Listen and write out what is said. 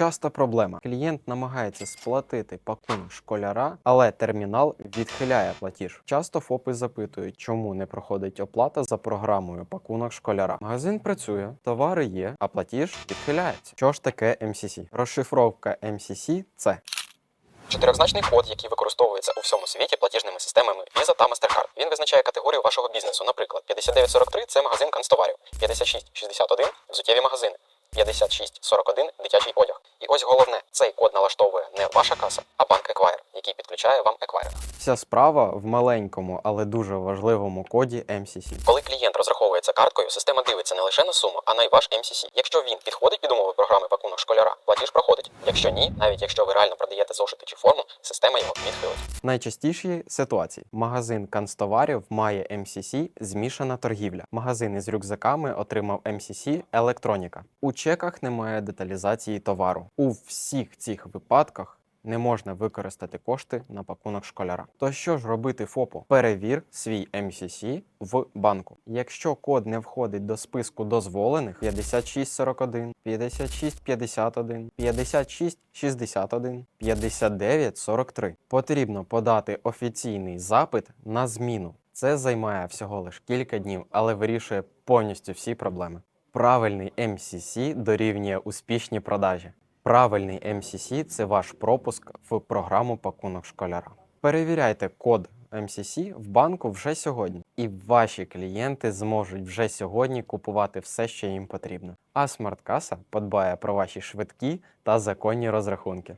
Часта проблема. Клієнт намагається сплатити пакунок школяра, але термінал відхиляє платіж. Часто ФОПи запитують, чому не проходить оплата за програмою пакунок школяра. Магазин працює, товари є, а платіж відхиляється. Що ж таке MCC? Розшифровка MCC – це Чотирьохзначний код, який використовується у всьому світі платіжними системами Visa та MasterCard. Він визначає категорію вашого бізнесу. Наприклад, 5943 – це магазин канцтоварів, 5661 – взуттєві магазини, 5641 – дитячий одяг. І ось головне, цей код налаштовує не ваша каса, а банк який підключає вам еквайринг. вся справа в маленькому, але дуже важливому коді MCC. Коли клієнт розраховується карткою, система дивиться не лише на суму, а на й ваш MCC. Якщо він підходить під умови програми пакунок школяра, платіж проходить. Якщо ні, навіть якщо ви реально продаєте зошити чи форму, система його відхилить. Найчастіші ситуації: магазин канцтоварів має MCC змішана торгівля. Магазин із рюкзаками отримав MCC електроніка. У чеках немає деталізації товару. У всіх цих випадках. Не можна використати кошти на пакунок школяра. То що ж робити ФОПу? Перевір свій MCC в банку. Якщо код не входить до списку дозволених 5641, 5651, 5661, 5943, потрібно подати офіційний запит на зміну. Це займає всього лиш кілька днів, але вирішує повністю всі проблеми. Правильний MCC дорівнює успішні продажі. Правильний MCC – це ваш пропуск в програму пакунок школяра. Перевіряйте код MCC в банку вже сьогодні, і ваші клієнти зможуть вже сьогодні купувати все, що їм потрібно. А смарткаса подбає про ваші швидкі та законні розрахунки.